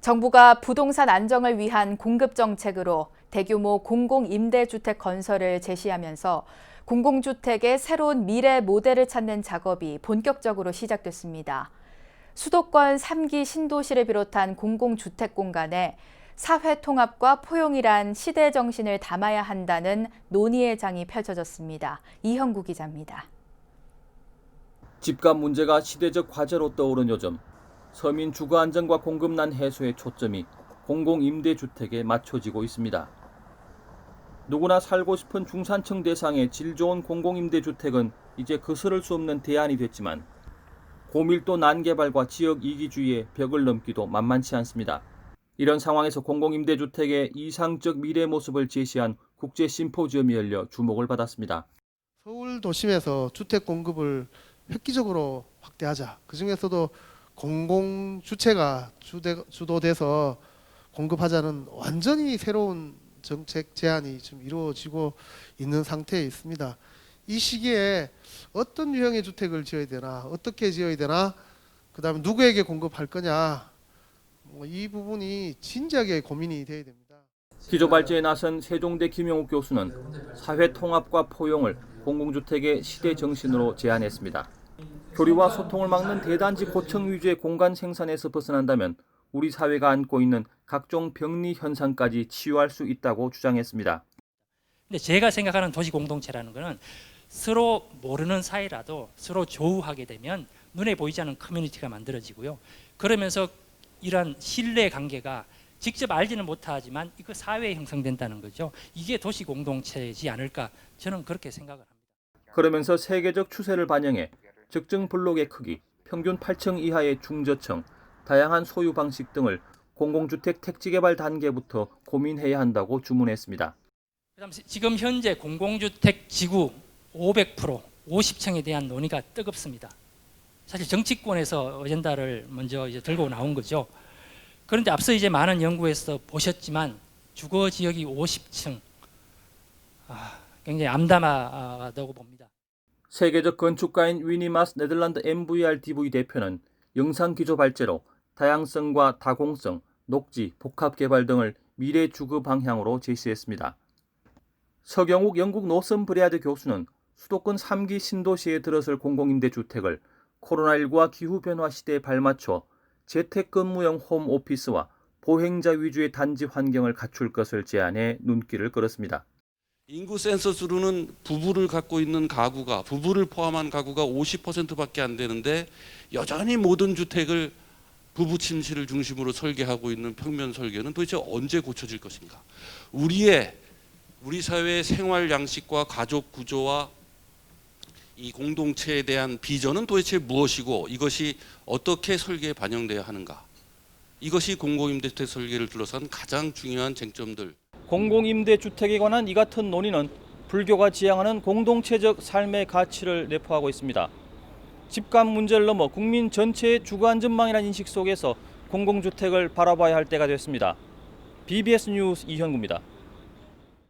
정부가 부동산 안정을 위한 공급 정책으로 대규모 공공임대주택 건설을 제시하면서 공공주택의 새로운 미래 모델을 찾는 작업이 본격적으로 시작됐습니다. 수도권 3기 신도시를 비롯한 공공주택 공간에 사회 통합과 포용이란 시대 정신을 담아야 한다는 논의의 장이 펼쳐졌습니다. 이형구 기자입니다. 집값 문제가 시대적 과제로 떠오른 요즘 서민 주거 안정과 공급난 해소의 초점이 공공임대주택에 맞춰지고 있습니다. 누구나 살고 싶은 중산층 대상의 질 좋은 공공임대주택은 이제 거스를 수 없는 대안이 됐지만 고밀도 난개발과 지역 이기주의의 벽을 넘기도 만만치 않습니다. 이런 상황에서 공공임대주택의 이상적 미래 모습을 제시한 국제 심포지엄이 열려 주목을 받았습니다. 서울 도심에서 주택 공급을 획기적으로 확대하자. 그 중에서도 공공 주체가 주대, 주도돼서 공급하자는 완전히 새로운 정책 제안이 지금 이루어지고 있는 상태에 있습니다. 이 시기에 어떤 유형의 주택을 지어야 되나, 어떻게 지어야 되나, 그 다음에 누구에게 공급할 거냐, 뭐 이 부분이 진지하게 고민이 돼야 됩니다. 기조 발제에 나선 세종대 김용욱 교수는 사회 통합과 포용을 공공주택의 시대 정신으로 제안했습니다. 교류와 소통을 막는 대단지 고층 위주의 공간 생산에서 벗어난다면 우리 사회가 안고 있는 각종 병리 현상까지 치유할 수 있다고 주장했습니다. 근데 제가 생각하는 도시 공동체라는 거는 서로 모르는 사이라도 서로 조우하게 되면 눈에 보이지 않는 커뮤니티가 만들어지고요. 그러면서 이러한 신뢰 관계가 직접 알지는 못하지만 이거 사회에 형성된다는 거죠. 이게 도시 공동체이지 않을까 저는 그렇게 생각을 합니다. 그러면서 세계적 추세를 반영해 적정 블록의 크기, 평균 8층 이하의 중저층, 다양한 소유 방식 등을 공공주택 택지 개발 단계부터 고민해야 한다고 주문했습니다. 그다음 지금 현재 공공주택 지구 500% 50층에 대한 논의가 뜨겁습니다. 사실 정치권에서 어젠다를 먼저 이제 들고 나온 거죠. 그런데 앞서 이제 많은 연구에서 보셨지만 주거 지역이 50층 아, 굉장히 암담하다고 봅니다. 세계적 건축가인 위니마스 네덜란드 MVRDV 대표는 영상 기조 발제로 다양성과 다공성, 녹지, 복합 개발 등을 미래 주거 방향으로 제시했습니다. 서경욱 영국 노선브레아드 교수는 수도권 3기 신도시에 들어설 공공임대 주택을 코로나19와 기후변화 시대에 발맞춰 재택근무형 홈오피스와 보행자 위주의 단지 환경을 갖출 것을 제안해 눈길을 끌었습니다. 인구 센서스로는 부부를 갖고 있는 가구가 부부를 포함한 가구가 50%밖에 안 되는데 여전히 모든 주택을 부부 침실을 중심으로 설계하고 있는 평면 설계는 도대체 언제 고쳐질 것인가? 우리의 우리 사회의 생활 양식과 가족 구조와 이 공동체에 대한 비전은 도대체 무엇이고 이것이 어떻게 설계에 반영돼야 하는가? 이것이 공공임대주택 설계를 둘러싼 가장 중요한 쟁점들. 공공임대주택에 관한 이 같은 논의는 불교가 지향하는 공동체적 삶의 가치를 내포하고 있습니다. 집값 문제를 넘어 국민 전체의 주거 안전망이라는 인식 속에서 공공주택을 바라봐야 할 때가 됐습니다. BBS 뉴스 이현구입니다.